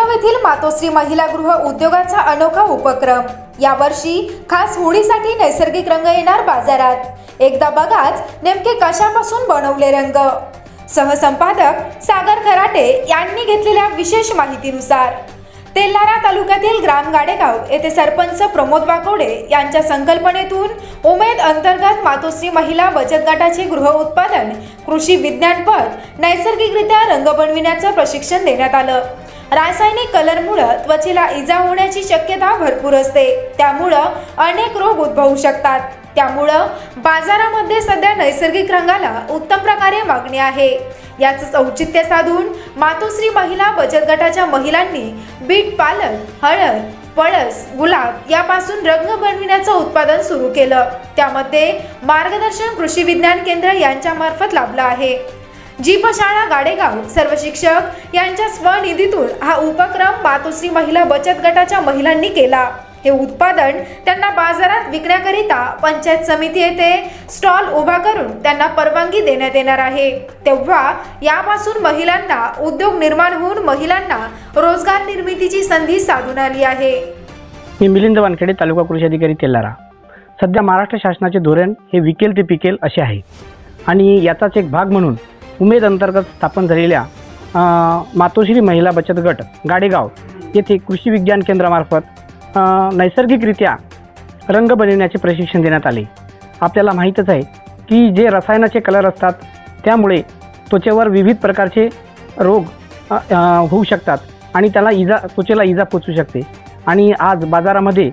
गाडेगाव येथील मातोश्री महिला गृह उद्योगाचा अनोखा उपक्रम. यावर्षी खास होळीसाठी नैसर्गिक रंग येणार बाजारात. एकदा बघाच नेमके कशापासून बनवले रंग? सहसंपादक सागर खराटे यांनी घेतलेल्या विशेष माहितीनुसार तेल्हारा तालुक्यातील ग्राम गाडेगाव येथे सरपंच प्रमोद वाकोडे यांच्या संकल्पनेतून उमेद अंतर्गत मातोश्री महिला बचत गटाचे गृह उत्पादन कृषी विज्ञानपद नैसर्गिकरित्या रंग बनविण्याचं प्रशिक्षण देण्यात आलं. रासायनिक कलरमुळं त्वचेला इजा होण्याची शक्यता भरपूर असते. त्यामुळं अनेक रोग उद्भवू शकतात. त्यामुळं बाजारामध्ये सध्या नैसर्गिक रंगाला उत्तम प्रकारे मागणी आहे. याच औचित्य साधून मातोश्री महिला बचत गटाच्या महिलांनी बीट पालन हळद पळस गुलाब यापासून रंग बनविण्याचं उत्पादन सुरू केलं. त्यामध्ये मार्गदर्शन कृषी विज्ञान केंद्र यांच्या मार्फत लाभलं आहे. जीपशाळा गाडेगाव. सर्व शिक्षक यांच्या स्वनिधीतून हा उपक्रम मातोश्री महिला बचत गटाच्या महिलांनी केला. हे उत्पादन त्यांना बाजारात विकण्याकरिता पंचायत समिती येथे स्टॉल उभा करून त्यांना परवानगी देण्यात येणार आहे. तेव्हा यापासून महिलांना उद्योग निर्माण होऊन महिलांना रोजगार निर्मितीची संधी साधून आली आहे. मी मिलिंद वानखेडे तालुका कृषी अधिकारी तेलारा. सध्या महाराष्ट्र शासनाचे धोरण हे विकेल ते पिकेल असे आहे. आणि याचाच एक भाग म्हणून उमेद अंतर्गत स्थापन झालेल्या मातोश्री महिला बचत गट गाडेगाव येथे कृषी विज्ञान केंद्रामार्फत नैसर्गिकरित्या रंग बनविण्याचे प्रशिक्षण देण्यात आले. आपल्याला माहीतच आहे की जे रसायनाचे कलर असतात त्यामुळे त्वचेवर विविध प्रकारचे रोग होऊ शकतात आणि त्याला इजा त्वचेला इजा पोचू शकते. आणि आज बाजारामध्ये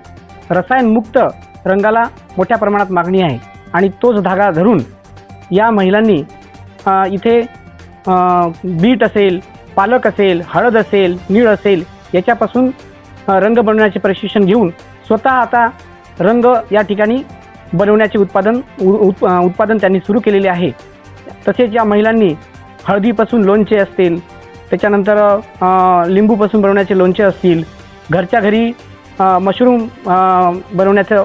रसायनमुक्त रंगाला मोठ्या प्रमाणात मागणी आहे आणि तोच धागा धरून या महिलांनी इथे बीट असेल पालक असेल हळद असेल नीळ असेल याच्यापासून रंग बनवण्याचे प्रशिक्षण घेऊन स्वतः आता रंग या ठिकाणी बनवण्याचे उत्पादन उ- उत- उत्पादन त्यांनी सुरू केलेले आहे. तसेच या महिलांनी हळदीपासून लोणचे असतील त्याच्यानंतर लिंबूपासून बनवण्याचे लोणचे असतील घरच्या घरी मशरूम बनवण्याचं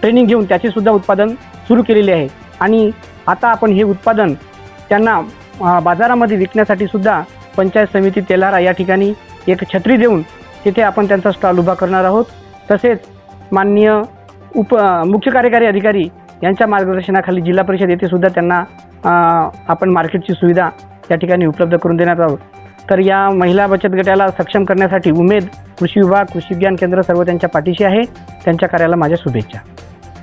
ट्रेनिंग घेऊन त्याचेसुद्धा उत्पादन सुरू केलेले आहे. आणि आता आपण हे उत्पादन त्यांना बाजारामध्ये विकण्यासाठी सुद्धा पंचायत समिती तेलारा या ठिकाणी एक छत्री देऊन तिथे आपण त्यांचा स्टॉल उभा करणार आहोत. तसेच माननीय उप मुख्य कार्यकारी अधिकारी यांच्या मार्गदर्शनाखाली जिल्हा परिषद येथे सुद्धा त्यांना आपण मार्केटची सुविधा त्या ठिकाणी उपलब्ध करून देण्यात आहोत. तर या महिला बचत गटाला सक्षम करण्यासाठी उमेद कृषी विभाग कृषी विज्ञान केंद्र सर्व त्यांच्या पाठीशी आहे. त्यांच्या कार्याला माझ्या शुभेच्छा.